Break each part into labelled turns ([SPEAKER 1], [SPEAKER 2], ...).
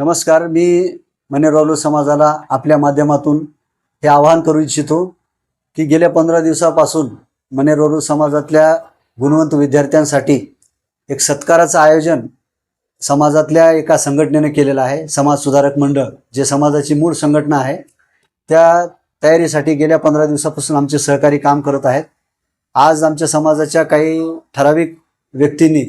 [SPEAKER 1] नमस्कार मी मनेरावलो समाजाला आपल्या माध्यमातून हे आवाहन करू इच्छितो की गेल्या पंधरा दिवसापासून मनेरावलो समाजातल्या गुणवंत विद्यार्थ्यांसाठी एक सत्काराचं आयोजन समाजातल्या एका संघटनेने केलेलं आहे समाज सुधारक मंडळ जे समाजाची मूळ संघटना आहे. त्या तयारीसाठी गेल्या पंधरा दिवसापासून आमचे सहकारी काम करत आहेत. आज आमच्या समाजाच्या काही ठराविक व्यक्तींनी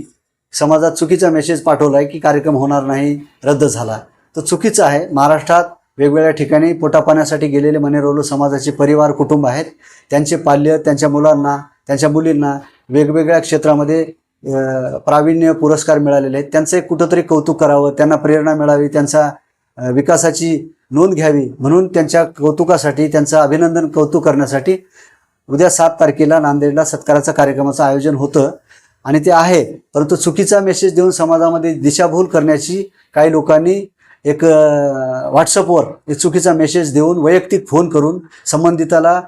[SPEAKER 1] समाजात चुकीचा मेसेज पाठवला आहे की कार्यक्रम होणार नाही रद्द झाला. तर चुकीचं आहे. महाराष्ट्रात वेगवेगळ्या ठिकाणी पोटापाण्यासाठी गेलेले मनेरोलू समाजाचे परिवार कुटुंब आहेत. त्यांचे पाल्य त्यांच्या मुलांना त्यांच्या मुलींना वेगवेगळ्या क्षेत्रामध्ये प्रावीण्य पुरस्कार मिळालेले आहेत. त्यांचं एक कुठंतरी कौतुक करावं त्यांना प्रेरणा मिळावी त्यांचा विकासाची नोंद घ्यावी म्हणून त्यांच्या कौतुकासाठी त्यांचं अभिनंदन कौतुक करण्यासाठी उद्या सात तारखेला नांदेडला सत्काराचा कार्यक्रमाचं आयोजन होतं. आणि ते आहे. परंतु चुकीचा मेसेज देऊन समाजामध्ये दिशाभूल करण्याची काही लोकांनी एक व्हॉट्सअपवर एक चुकीचा मेसेज देऊन वैयक्तिक फोन करून संबंधिताला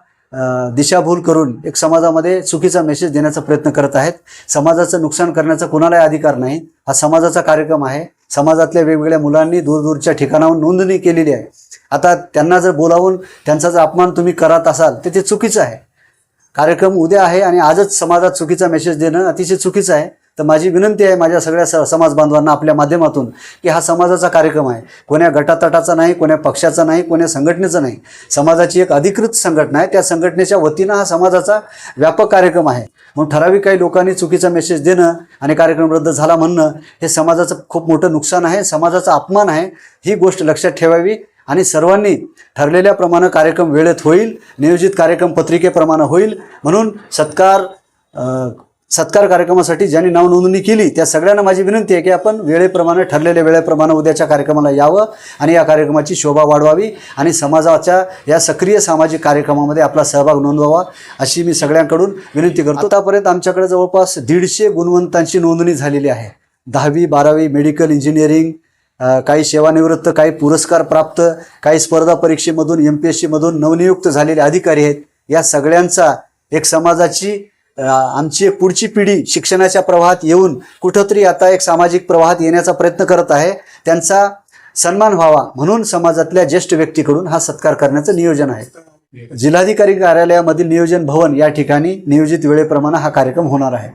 [SPEAKER 1] दिशाभूल करून एक समाजामध्ये चुकीचा मेसेज देण्याचा प्रयत्न करत आहेत. समाजाचं नुकसान करण्याचा कोणालाही अधिकार नाही. हा समाजाचा कार्यक्रम आहे. समाजातल्या वेगवेगळ्या मुलांनी दूरदूरच्या ठिकाणाहून नोंदणी केलेली आहे. आता त्यांना जर बोलावून त्यांचा जर अपमान तुम्ही करत असाल तर ते चुकीचं आहे. कार्यक्रम उद्या आहे आणि आजच समाजात चुकीचा मेसेज देणं अतिशय चुकीचं आहे. तर माझी विनंती आहे माझ्या सगळ्या स समाज बांधवांना आपल्या माध्यमातून की हा समाजाचा कार्यक्रम आहे. कोण्या गटातटाचा नाही कोण्या पक्षाचा नाही कोण्या संघटनेचा नाही. समाजाची एक अधिकृत संघटना आहे. त्या संघटनेच्या वतीनं हा समाजाचा व्यापक कार्यक्रम आहे. म्हणून ठराविक काही लोकांनी चुकीचा मेसेज देणं आणि कार्यक्रम रद्द झाला म्हणणं हे समाजाचं खूप मोठं नुकसान आहे. समाजाचा अपमान आहे. ही गोष्ट लक्षात ठेवावी. आणि सर्वांनी ठरलेल्याप्रमाणे कार्यक्रम वेळेत होईल नियोजित कार्यक्रम पत्रिकेप्रमाणे होईल. म्हणून सत्कार सत्कार कार्यक्रमासाठी ज्यांनी नाव नोंदणी केली त्या सगळ्यांना माझी विनंती आहे की आपण वेळेप्रमाणे ठरलेल्या वेळेप्रमाणे उद्याच्या कार्यक्रमाला यावं आणि या कार्यक्रमाची शोभा वाढवावी आणि समाजाच्या या सक्रिय सामाजिक कार्यक्रमामध्ये आपला सहभाग नोंदवावा अशी मी सगळ्यांकडून विनंती करतो. आतापर्यंत आमच्याकडे जवळपास दीडशे गुणवंतांची नोंदणी झालेली आहे. दहावी बारावी मेडिकल इंजिनिअरिंग काही सेवानिवृत्त काही पुरस्कार प्राप्त काही स्पर्धा परीक्षेमधून एम पी एस सीमधून नवनियुक्त झालेले अधिकारी आहेत. या सगळ्यांचा एक समाजाची आमची एक पुढची पिढी शिक्षणाच्या प्रवाहात येऊन कुठंतरी आता एक सामाजिक प्रवाहात येण्याचा प्रयत्न करत आहे. त्यांचा सन्मान व्हावा म्हणून समाजातल्या ज्येष्ठ व्यक्तीकडून हा सत्कार करण्याचं नियोजन आहे. जिल्हाधिकारी कार्यालयामधील नियोजन भवन या ठिकाणी नियोजित वेळेप्रमाणे हा कार्यक्रम होणार आहे.